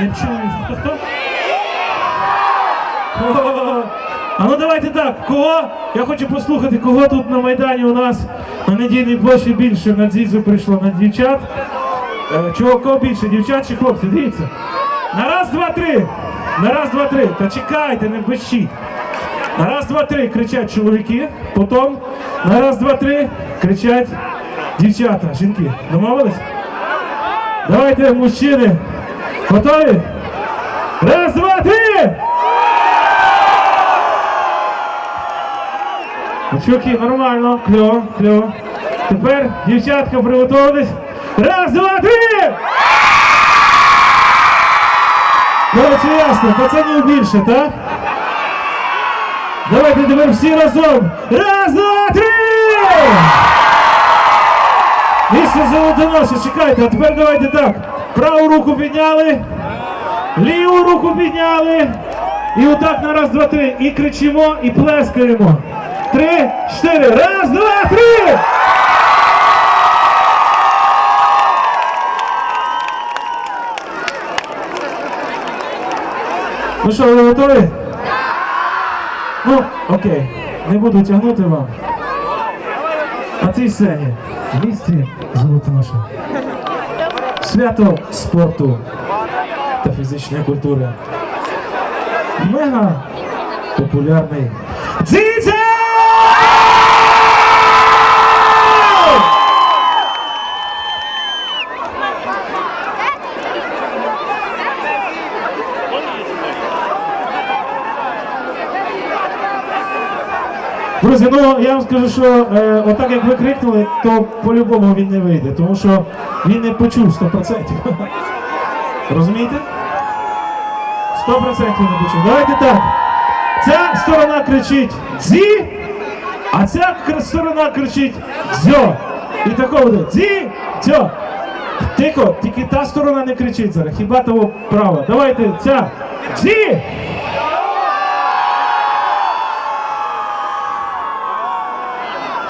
Не. Хто хто? А ну давайте так, кого? Я хочу послухати, кого тут на Майдані у нас на недільній площі більше на дзізу прийшло на дівчат. Е, Чого кого більше, дівчат чи хлопці? Дивіться. На раз, два, три. На раз, два, три. Та чекайте, не пишіть. На раз, два, три кричать чоловіки, потім на раз, два, три кричать дівчата, жінки. Домовились? Давайте, мужчини. Готові? Раз, два, три! Чуваки, нормально, кльово, кльово. Тепер дівчатка приготувались. Раз, два, три! Коротше, ясно, пацанів більше, так? Давайте тепер всі разом. Раз, два, Місце золотоноше, чекайте, а тепер давайте так. Праву руку підняли, ліву руку підняли. І отак на раз, два, три. І кричимо, і плескаємо. Три, чотири. Раз, два, три! Ну що, ви готові? Ну, окей. Не буду тягнути вам. На цій сцені в місті Золотоноша. Свято спорту та фізичної культури. Мега популярний Дзідзя! Друзі, ну я вам скажу, що е, отак як ви крикнули, то по-любому він не вийде, тому що він не почув 100%. Розумієте? 100% не почув. Давайте так. Ця сторона кричить дзі, а ця сторона кричить дзьо. І тако буде дзі, дзьо. Тихо, тільки та сторона не кричить зараз, хіба того права. Давайте ця дзі.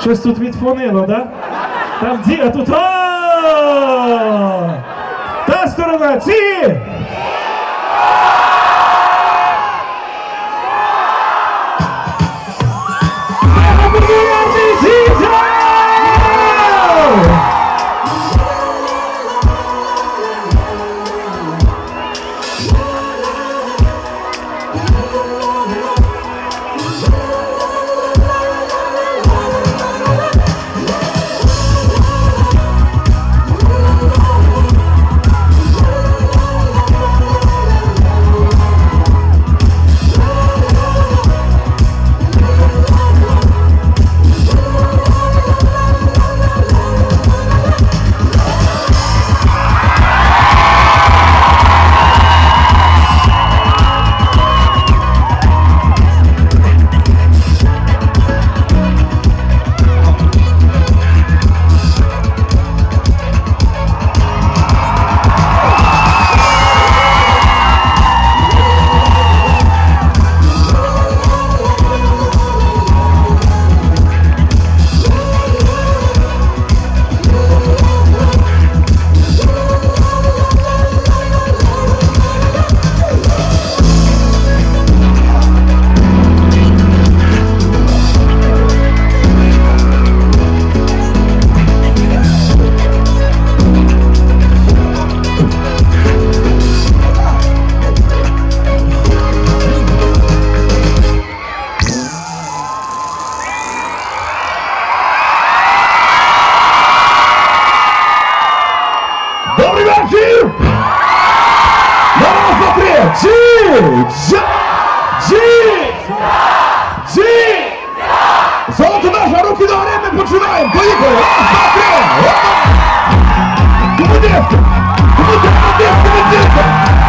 Щось тут відфонило, да? Там дзі, а тут о! Та сторона дзі! Добрий Jesus! Solta nasz ruki do ryby, poczynałem! Pojechał! Raz, dwa, trzy! Komediewka! Komediewka! Komediewka!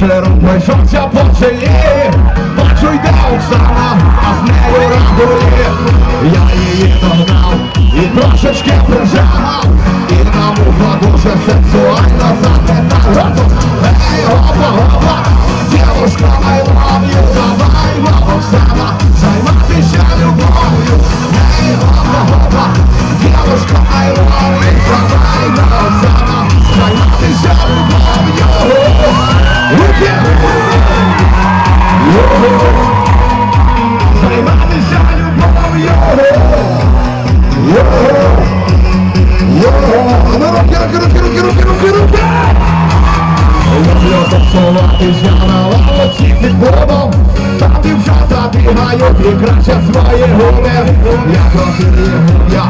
Вечером пройшовся по селі, бачу йде Оксана, а з нею радує, я її догнав і трошечки прижав, і нам ухла дуже сексуальна запитала Ей, гопа, гопа, дівушка моя. Я на там дівчата бігають і краще свої губи Я трохи я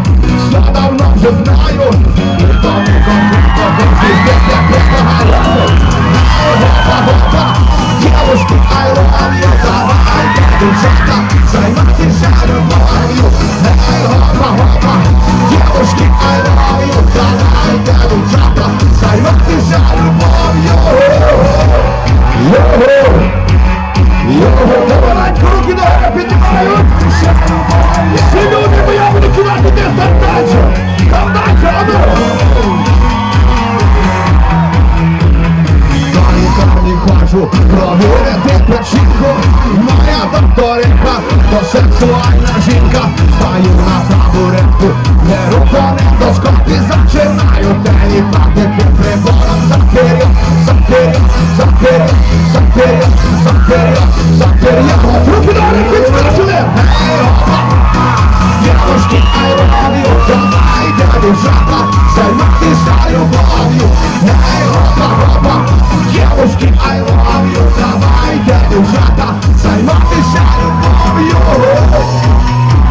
все давно вже знаю як я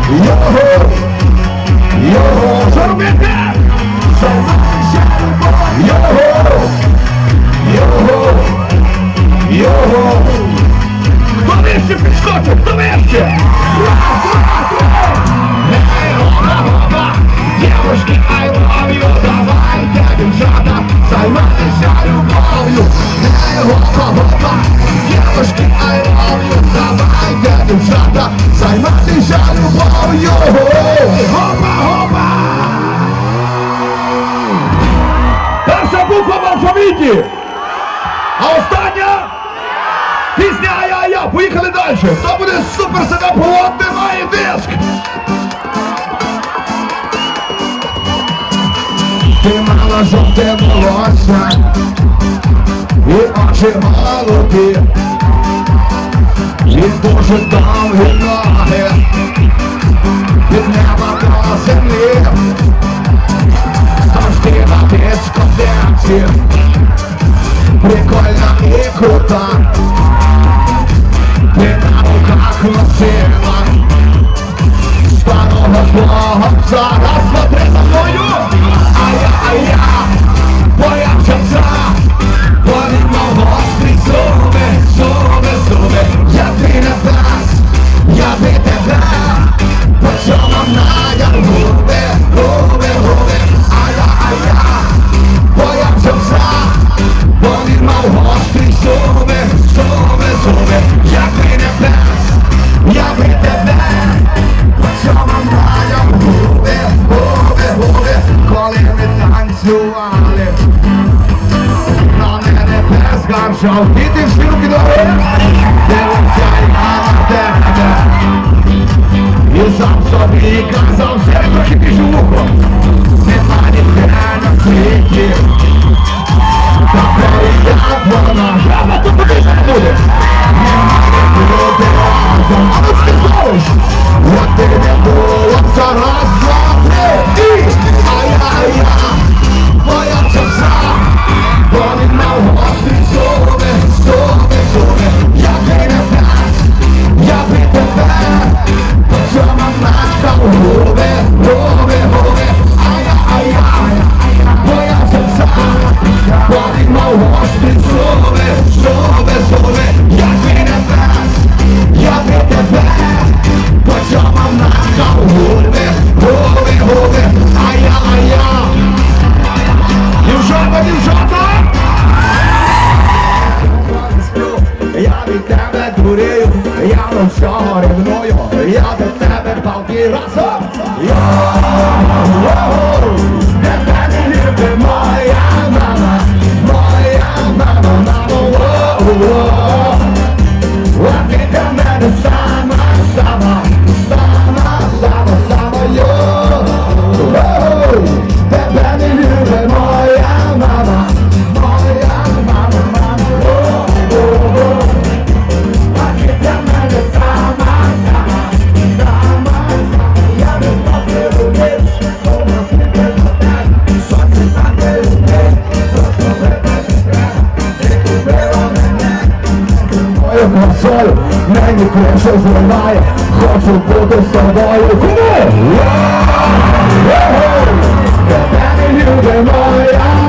Yahoo! Пісня ай-яй-я, поїхали далі. Хто буде супер себе поводити, має диск. Ти мала жовте волосся. І очі голубі, і дуже довгі ноги, від неба до землі, завжди на дискотеці, прикольна і крута. Богом зараз смотри за мною, а я, а я. Танере без гаржавки все рівною, я до тебе палки разом. все зламає, хочу бути з тобою. Куди? Тебе не люди моя.